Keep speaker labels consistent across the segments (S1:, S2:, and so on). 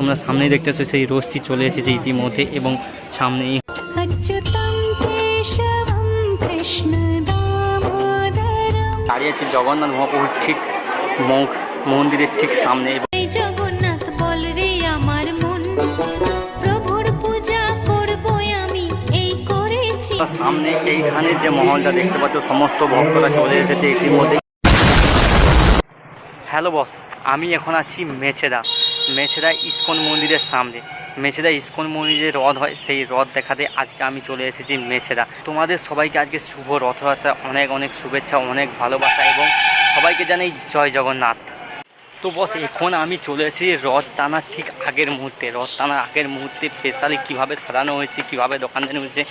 S1: তোমরা সামনেই দেখতেছো সেই রশ্মি চলে এসেছে ইতিমধ্যে এবং সামনেই দাঁড়িয়ে আছে জগন্নাথ মহাপ্রভুর ঠিক মন্দিরের ঠিক সামনে।
S2: জগন্নাথ বল রে আমার পূজা করব আমি এই করেছি।
S1: সামনে এইখানে যে মহলটা দেখতে পাচ্ছ সমস্ত ভক্তরা চলে এসেছে ইতিমধ্যে হ্যালো বস আমি এখন আছি মেছেদা। মেছেদা ইস্কন মন্দিরের সামনে। মেছেদা ইস্কন মন্দিরে রথ হয়, সেই রথ দেখাতে আজকে আমি চলে এসেছি মেছেদা। তোমাদের সবাইকে আজকে শুভ রথযাত্রা অনেক অনেক শুভেচ্ছা, অনেক ভালোবাসা এবং সবাইকে জানাই জয় জগন্নাথ। তো বস, এখন আমি চলে এসেছি রথ টানার ঠিক আগের মুহূর্তে। রথ টানার আগের মুহূর্তে স্পেশালি কীভাবে সাজানো হয়েছে, কীভাবে দোকানদানি হয়েছে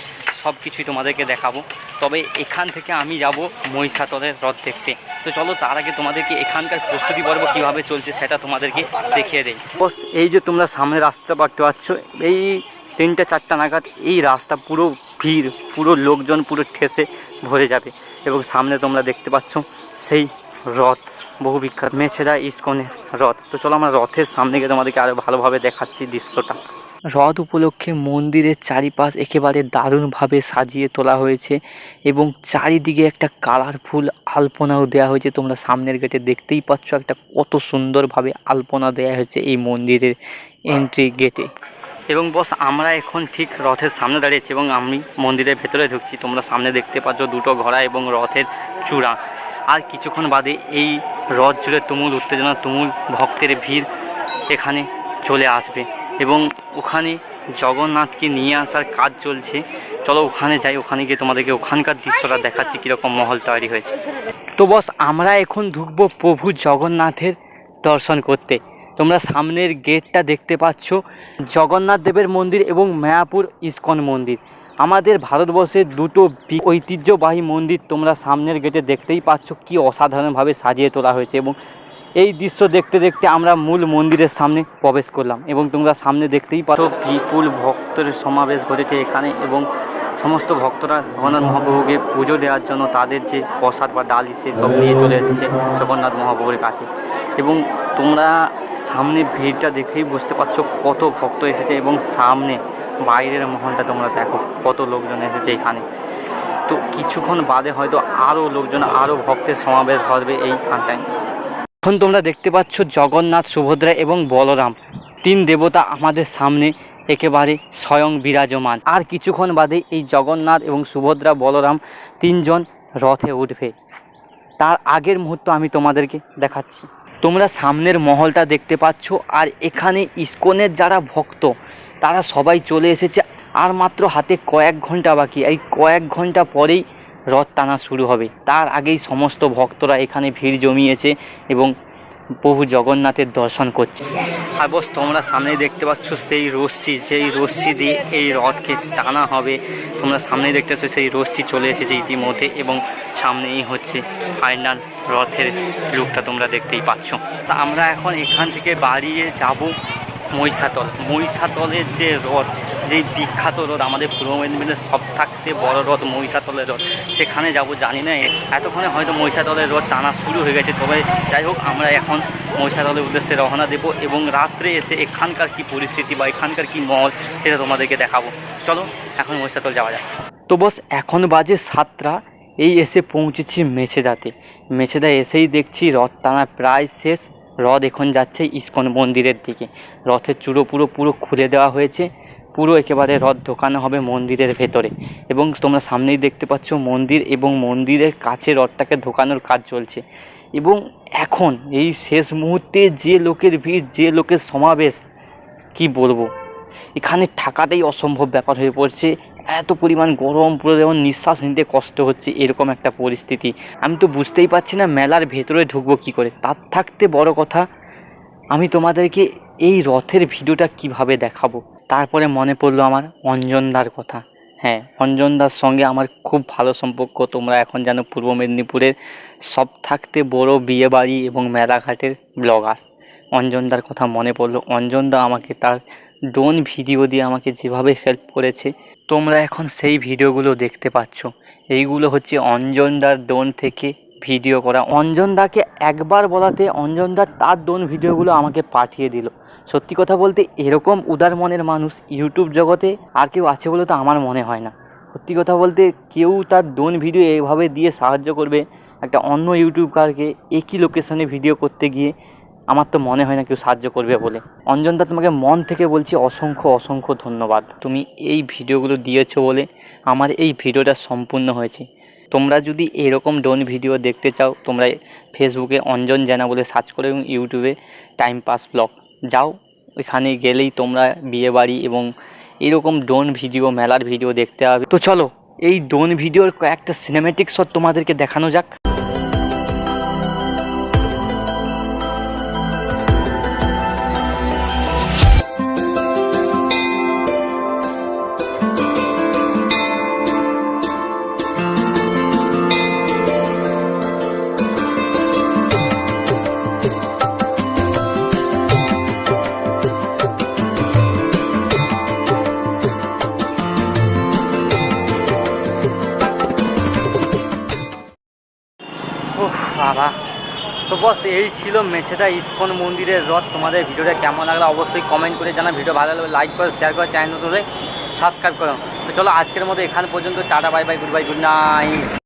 S1: সব কিছুই তোমাদেরকে দেখাবো। তবে এখান থেকে আমি যাব মহিষাতলের রথ দেখতে। তো চলো, তার আগে তোমাদেরকে এখানকার প্রস্তুতি পর্ব কীভাবে চলছে সেটা তোমাদেরকে দেখিয়ে দেয় বস, এই যে তোমরা সামনে রাস্তা পাচ্ছ পাচ্ছ, এই তিনটে চারটা নাগাদ এই রাস্তা পুরো ভিড়, পুরো লোকজন পুরো ঠেসে ভরে যাবে। এবং সামনে তোমরা দেখতে পাচ্ছ, সেই রথ বহু বিখ্যাত। মেছেদা ইস্কনের রথ। তো চলো আমরা রথের সামনে গিয়ে তোমাদেরকে আরও ভালোভাবে দেখাচ্ছি দৃশ্যটা। রথ উপলক্ষে মন্দিরের চারিপাশ একেবারে দারুণভাবে সাজিয়ে তোলা হয়েছে এবং চারিদিকে একটা কালারফুল আলপনাও দেওয়া হয়েছে। তোমরা সামনের গেটে দেখতেই পাচ্ছ একটা কত সুন্দরভাবে আলপনা দেওয়া হয়েছে এই মন্দিরের এন্ট্রি গেটে। এবং বস আমরা এখন ঠিক রথের সামনে দাঁড়িয়েছি এবং আমি মন্দিরের ভেতরে ঢুকছি। তোমরা সামনে দেখতে পাচ্ছ দুটো ঘোড়া এবং রথের চূড়া। আর কিছুক্ষণ বাদে এই রথ জুড়ে তুমুল উত্তেজনা, তুমুল ভক্তের ভিড় এখানে চলে আসবে এবং ওখানে জগন্নাথকে নিয়ে আসার কাজ চলছে। চলো ওখানে যাই, ওখানে গিয়ে তোমাদেরকে ওখানকার দৃশ্যটা দেখাচ্ছি, কীরকম মহল তৈরি হয়েছে। তো বস, আমরা এখন ঢুকবো প্রভু জগন্নাথের দর্শন করতে। তোমরা সামনের গেটটা দেখতে পাচ্ছ, জগন্নাথ দেবের মন্দির এবং মায়াপুর ইস্কন মন্দির। আমাদের ভারতবর্ষের দুটো ঐতিহ্যবাহী মন্দির তোমরা সামনের গেটে দেখতেই পাচ্ছ কি অসাধারণভাবে সাজিয়ে তোলা হয়েছে এবং এই দৃশ্য দেখতে দেখতে আমরা মূল মন্দিরের সামনে প্রবেশ করলাম এবং তোমরা সামনে দেখতেই পাচ্ছ বিপুল ভক্তের সমাবেশ ঘটেছে এখানে এবং সমস্ত ভক্তরা জগন্নাথ মহাপ্রভুকে পুজো দেওয়ার জন্য তাদের যে প্রসাদ বা ডালি সব নিয়ে চলে এসেছে জগন্নাথ মহাপ্রভুর কাছে এবং তোমরা সামনে ভিড়টা দেখেই বুঝতে পারছ কত ভক্ত এসেছে এবং সামনে বাইরের মহলটা তোমরা দেখো, কত লোকজন এসেছে এখানে। তো কিছুক্ষণ বাদে হয়তো আরও লোকজন আরও ভক্তের সমাবেশ ঘটবে এইখানটায়। এখন তোমরা দেখতে পাচ্ছ জগন্নাথ, সুভদ্রা এবং বলরাম। তিন দেবতা আমাদের সামনে একেবারে স্বয়ং বিরাজমান। আর কিছুক্ষণ বাদে এই জগন্নাথ এবং সুভদ্রা, বলরাম তিনজন রথে উঠবে। তার আগের মুহূর্ত আমি তোমাদেরকে দেখাচ্ছি। তোমরা সামনের মহলটা দেখতে পাচ্ছ, আর এখানে ইস্কনের যারা ভক্ত, তারা সবাই চলে এসেছে, আর মাত্র হাতে কয়েক ঘণ্টা বাকি। এই কয়েক ঘণ্টা পরেই রথ টানা শুরু হবে। তার আগেই সমস্ত ভক্তরা এখানে ভিড় জমিয়েছে এবং প্রভু জগন্নাথের দর্শন করছে। আর বস তোমরা সামনে দেখতে পাচ্ছ সেই রশ্মি, যেই রশ্মি দিয়ে এই রথকে টানা হবে। তোমরা সামনেই দেখতে পাচ্ছ সেই রশ্মি চলে এসেছে ইতিমধ্যে এবং সামনেই হচ্ছে ফাইনাল রথের লুকটা তোমরা দেখতেই পাচ্ছ। আমরা এখন এখান থেকে বাড়িয়ে যাব। মহিষাতল। মহিষাতলের যে রথ, যেই বিখ্যাত রথ, আমাদের পূর্ব মেদিনীপুরের সব থাকতে বড় রথ মহিষাতলের রথ। সেখানে যাব জানি না, এতক্ষণে হয়তো মহিষাতলের রথ টানা শুরু হয়ে গেছে। তবে যাই হোক, আমরা এখন মহিষাতলের উদ্দেশ্যে রওনা দেবো এবং রাত্রে এসে এখানকার কি পরিস্থিতি বা এখানকার কি মহল, সেটা তোমাদেরকে দেখাবো। চলো, এখন মহিষাতল যাওয়া যাক। তো বস, এখন বাজে সাতটা। এই এসে পৌঁছেছি মেছেদাতে। মেছেদা এসেই দেখছি রথ টানা প্রায় শেষ। রথ এখন যাচ্ছে ইস্কন মন্দিরের দিকে। রথের চূড়ো পুরো পুরো খুলে দেওয়া হয়েছে। পুরো একেবারে রথ ঢোকানো হবে মন্দিরের ভেতরে। এবং তোমরা সামনেই দেখতে পাচ্ছ মন্দির এবং মন্দিরের কাছে রথটাকে ঢোকানোর কাজ চলছে। এবং এখন এই শেষ মুহূর্তে যে লোকের ভিড়, যে লোকের সমাবেশ, কি বলব? এখানে থাকাটাই অসম্ভব ব্যাপার হয়ে পড়ছে। এত পরিমাণ গরম, পুরো যেমন নিঃশ্বাস নিতে কষ্ট হচ্ছে, এরকম একটা পরিস্থিতি। আমি তো বুঝতেই পারছি না মেলার ভেতরে ঢুকবো কী করে। তার থাকতে বড় কথা, আমি তোমাদেরকে এই রথের ভিডিওটা কীভাবে দেখাবো? তারপরে মনে পড়ল আমার অঞ্জনদার কথা। হ্যাঁ অঞ্জনদার সঙ্গে আমার খুব ভালো সম্পর্ক। তোমরা এখন জানো পূর্ব মেদিনীপুরের সব থাকতে বড় বিয়েবাড়ি এবং মেলাঘাটের ব্লগার। অঞ্জনদার কথা মনে পড়ল। অঞ্জনদা আমাকে তার ড্রোন ভিডিও দিয়ে আমাকে যেভাবে হেল্প করেছে তোমরা এখন সেই ভিডিওগুলো দেখতে পাচ্ছ। এইগুলো হচ্ছে অঞ্জনদার ড্রোন থেকে ভিডিও করা। অঞ্জনদাকে একবার বলাতে অঞ্জনদা তার ড্রোন ভিডিওগুলো আমাকে পাঠিয়ে দিল। সত্যি কথা বলতে এরকম উদার মনের মানুষ ইউটিউব জগতে আর কেউ আছে বলে তো আমার মনে হয় না। সত্যি কথা বলতে কেউ তার ডোন ভিডিও এইভাবে দিয়ে সাহায্য করবে একটা অন্য ইউটিউবারকে একই লোকেশনে ভিডিও করতে গিয়ে আমার তো মনে হয় না কেউ সাহায্য করবে বলে। অঞ্জনদা, তোমাকে মন থেকে বলছি অসংখ্য অসংখ্য ধন্যবাদ। তুমি এই ভিডিওগুলো দিয়েছ বলে আমার এই ভিডিওটা সম্পূর্ণ হয়েছে। তোমরা যদি এরকম ডোন ভিডিও দেখতে চাও, তোমরা ফেসবুকে অঞ্জন জানা বলে সার্চ করো এবং ইউটিউবে টাইম পাস ব্লগ। যাও ওইখানে গেলেই তোমরা বিয়ে বাড়ি এবং এরকম ডোন ভিডিও, মেলার ভিডিও দেখতে হবে তো চলো, এই ডোন ভিডিওর কয়েকটা সিনেমেটিক শট তোমাদেরকে দেখানো যাক। বস এই ছিল মেছেদা ইস্কন মন্দিরের রথ। তোমাদের ভিডিওটা কেমন লাগল অবশ্যই কমেন্ট করে জানা ভিডিও ভালো লাগলে লাইক করো শেয়ার করো চ্যানেল সাবস্ক্রাইব করো। তো চলো আজকের মতো এখান পর্যন্ত। Tata bye bye good bye good night